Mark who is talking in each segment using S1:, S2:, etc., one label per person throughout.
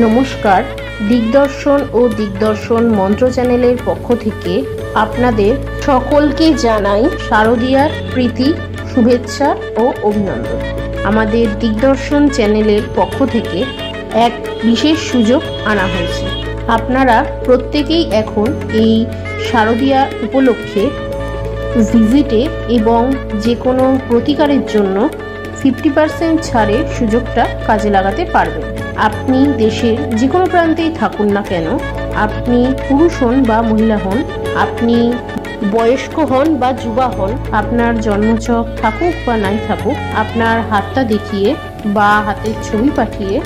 S1: নমস্কার। দিগদর্শন ও দিগদর্শন মন্ত্র চ্যানেলের পক্ষ থেকে আপনাদের সকলকে জানাই শারদীয়ার প্রীতি, শুভেচ্ছা ও অভিনন্দন। আমাদের দিগদর্শন চ্যানেলের পক্ষ থেকে এক বিশেষ সুযোগ আনা হয়েছে। আপনারা প্রত্যেকেই এখন এই শারদীয়া উপলক্ষে ভিজিটে এবং যে কোনো প্রতিকারের জন্য ফিফটি পার্সেন্ট ছাড়ের সুযোগটা কাজে লাগাতে পারবেন। আপনি দেশের যে কোনো প্রান্তেই থাকুন না কেন, আপনি পুরুষ হন বা মহিলা হন, আপনি বয়স্ক হন বা যুবা হন, আপনার জন্মছক থাকুক বা নাই থাকুক, আপনার হাতটা দেখিয়ে বা হাতের ছবি পাঠিয়ে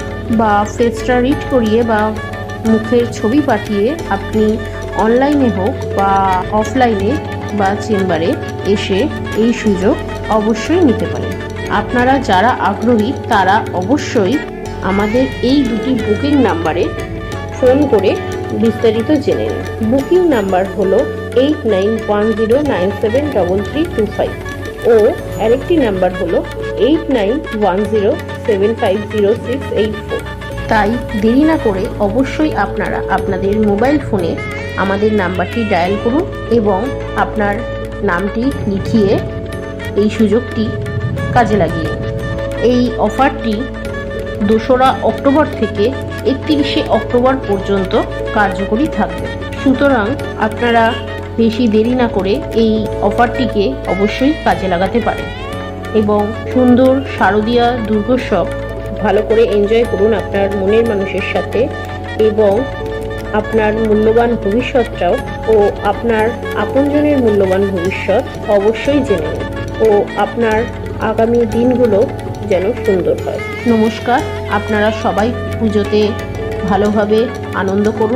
S1: বা ফেসটা রিড করিয়ে বা মুখের ছবি পাঠিয়ে আপনি অনলাইনে হোক বা অফলাইনে বা চেম্বারে এসে এই সুযোগ অবশ্যই নিতে পারেন। আপনারা যারা আগ্রহী, তারা অবশ্যই আমাদের এই দুটি বুকিং নাম্বারে ফোন করে বিস্তারিত জেনে নিন। বুকিং নাম্বার হলো eight nine one zero nine seven double three two five ও আরেকটি নাম্বার হলো eight nine one zero seven five zero six eight four তাই দেরি না করে অবশ্যই আপনারা আপনাদের মোবাইল ফোনে আমাদের নাম্বারটি ডায়াল করুন এবং আপনার নামটি লিখিয়ে এই সুযোগটি কাজে লাগিয়ে। এই অফারটি দোসরা অক্টোবর থেকে একত্রিশে অক্টোবর পর্যন্ত কার্যকরী থাকবে। সুতরাং আপনারা বেশি দেরি না করে এই অফারটিকে অবশ্যই কাজে লাগাতে পারেন এবং সুন্দর শারদীয়া দুর্গোৎসব ভালো করে এনজয় করুন আপনার মনের মানুষের সাথে এবং আপনার মূল্যবান ভবিষ্যৎটাও ও আপনার আপনজনের মূল্যবান ভবিষ্যৎ অবশ্যই জেনে ও আপনার আগামী দিনগুলো যেন সুন্দর হয়। নমস্কার আপনারা সবাই পুজোতে ভালোভাবে আনন্দ করুন।